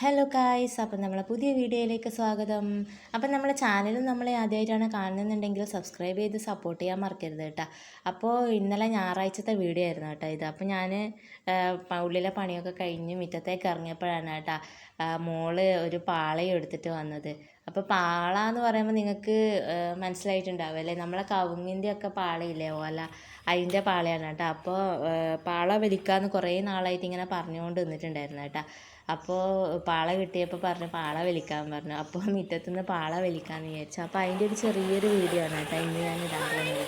Hello കായ്സ് അപ്പം നമ്മളെ പുതിയ വീഡിയോയിലേക്ക് സ്വാഗതം. അപ്പം നമ്മളെ ചാനലും നമ്മളെ ആദ്യമായിട്ടാണ് കാണുന്നുണ്ടെങ്കിൽ സബ്സ്ക്രൈബ് ചെയ്ത് സപ്പോർട്ട് ചെയ്യാൻ മറക്കരുത് കേട്ടോ. അപ്പോൾ ഇന്നലെ ഞായറാഴ്ചത്തെ വീഡിയോ ആയിരുന്നു കേട്ടോ ഇത്. അപ്പോൾ ഞാൻ ഉള്ളിലെ പണിയൊക്കെ കഴിഞ്ഞ് മുറ്റത്തേക്ക് ഇറങ്ങിയപ്പോഴാണ് കേട്ടോ മോൾ ഒരു പാളയും എടുത്തിട്ട് വന്നത്. അപ്പോൾ പാള എന്ന് പറയുമ്പോൾ നിങ്ങൾക്ക് മനസ്സിലായിട്ടുണ്ടാവും അല്ലേ? നമ്മളെ കവുങ്ങിന്റെ ഒക്കെ പാളയില്ലേ? ഓല അതിന്റെ പാളയാണ് കേട്ടോ. അപ്പോൾ പാള വലിക്കാമെന്ന് കുറേ നാളായിട്ട് ഇങ്ങനെ പറഞ്ഞുകൊണ്ട് നിന്നിട്ടുണ്ടായിരുന്നു കേട്ടോ. അപ്പോൾ പാള കിട്ടിയപ്പോൾ പറഞ്ഞു പാള വലിക്കാൻ പറഞ്ഞു. അപ്പോൾ മുറ്റത്തുനിന്ന് പാള വലിക്കാമെന്ന് വിചാരിച്ചു. അപ്പോൾ അതിന്റെ ഒരു ചെറിയൊരു വീഡിയോ ആണ് കേട്ടോ ഇന്ന് ഞാൻ ഇടാൻ പോകുന്നത്.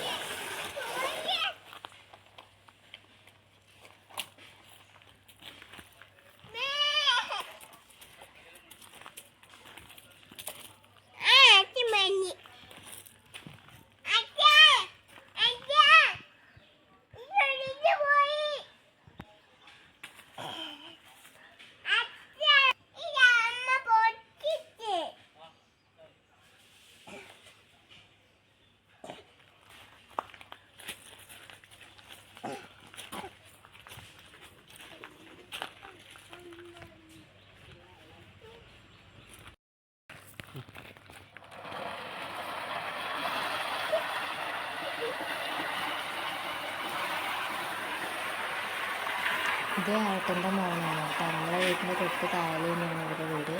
ഇത് ഏട്ടന്റെ മോനാണ് കേട്ടോ. നമ്മളെ വീട്ടിന്റെ തൊട്ട് താഴെ തന്നെയാണ് ഇവരുടെ വീട്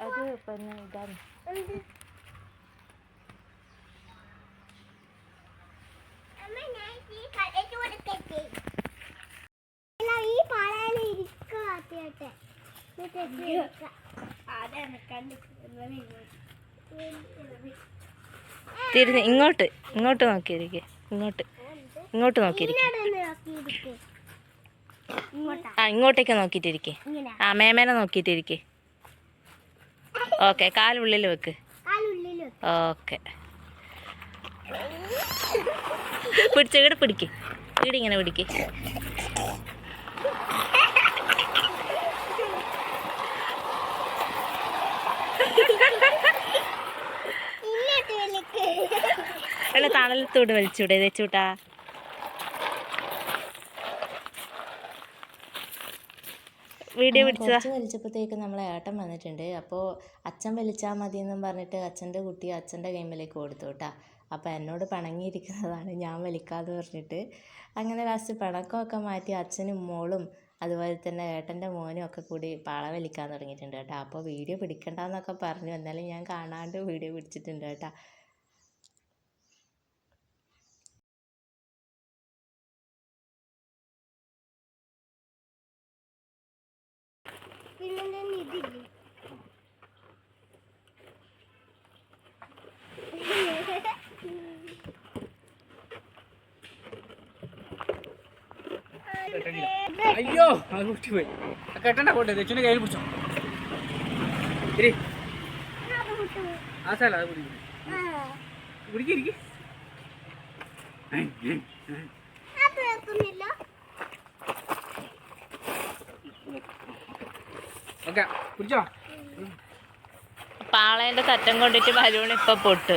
അത് പിന്നെ ഇതാണ്. തിരിഞ്ഞ് ഇങ്ങോട്ട് ഇങ്ങോട്ട് നോക്കിയിരിക്കെ. ഇങ്ങോട്ട് ഇങ്ങോട്ട് നോക്കിയിരിക്കെ. ഇങ്ങോട്ടാ ആ ഇങ്ങോട്ടേക്ക് നോക്കിയിട്ടിരിക്കെ. ആ മേമേനെ നോക്കിയിട്ടിരിക്കെ. ഓക്കെ കാലുള്ളിൽ വെക്ക്. ഓക്കെ. പിടിച്ച പിടിക്കേ. ഇവിടെ ഇങ്ങനെ പിടിക്ക് ഇങ്ങോട്ട് വിളിക്ക് അല്ല തണലത്തോട് വലിച്ചൂടെ വെച്ചൂട്ടാ വീഡിയോ പിടിച്ചതാ. വലിച്ചപ്പോഴത്തേക്ക് നമ്മളെ ഏട്ടൻ വന്നിട്ടുണ്ട്. അപ്പോൾ അച്ഛൻ വലിച്ചാൽ മതി എന്നും പറഞ്ഞിട്ട് അച്ഛന്റെ കുട്ടി അച്ഛന്റെ ഗെയിമിലേക്ക് കൊടുത്തു കേട്ടാ അപ്പോൾ എന്നോട് പിണങ്ങിയിരിക്കുന്നതാണ് ഞാൻ വലിക്കാതെ പറഞ്ഞിട്ട്. അങ്ങനെ ലാസ്റ്റ് പിണക്കമൊക്കെ മാറ്റി അച്ഛനും മോളും അതുപോലെ തന്നെ ഏട്ടന്റെ മോനും ഒക്കെ കൂടി പാള വലിക്കാൻ തുടങ്ങിയിട്ടുണ്ട് കേട്ടോ. അപ്പോൾ വീഡിയോ പിടിക്കണ്ടെന്നൊക്കെ പറഞ്ഞു. എന്നാലും ഞാൻ കാണാണ്ട് വീഡിയോ പിടിച്ചിട്ടുണ്ട് കേട്ടോ. ഇതില്ലേ? അയ്യോ അത് പൊട്ടിപ്പോയി കെട്ടണ്ട പോട്ടെ ദക്ഷിണ കയ്യിൽ പിടിച്ചോ. ഇരി. ആ സ്ഥലം അത് പിടിക്കും പിടിക്കിരിക്കും പിടിച്ചോ. തറ്റം കൊണ്ടിട്ട് ബലൂൺ ഇപ്പൊ പൊട്ട്.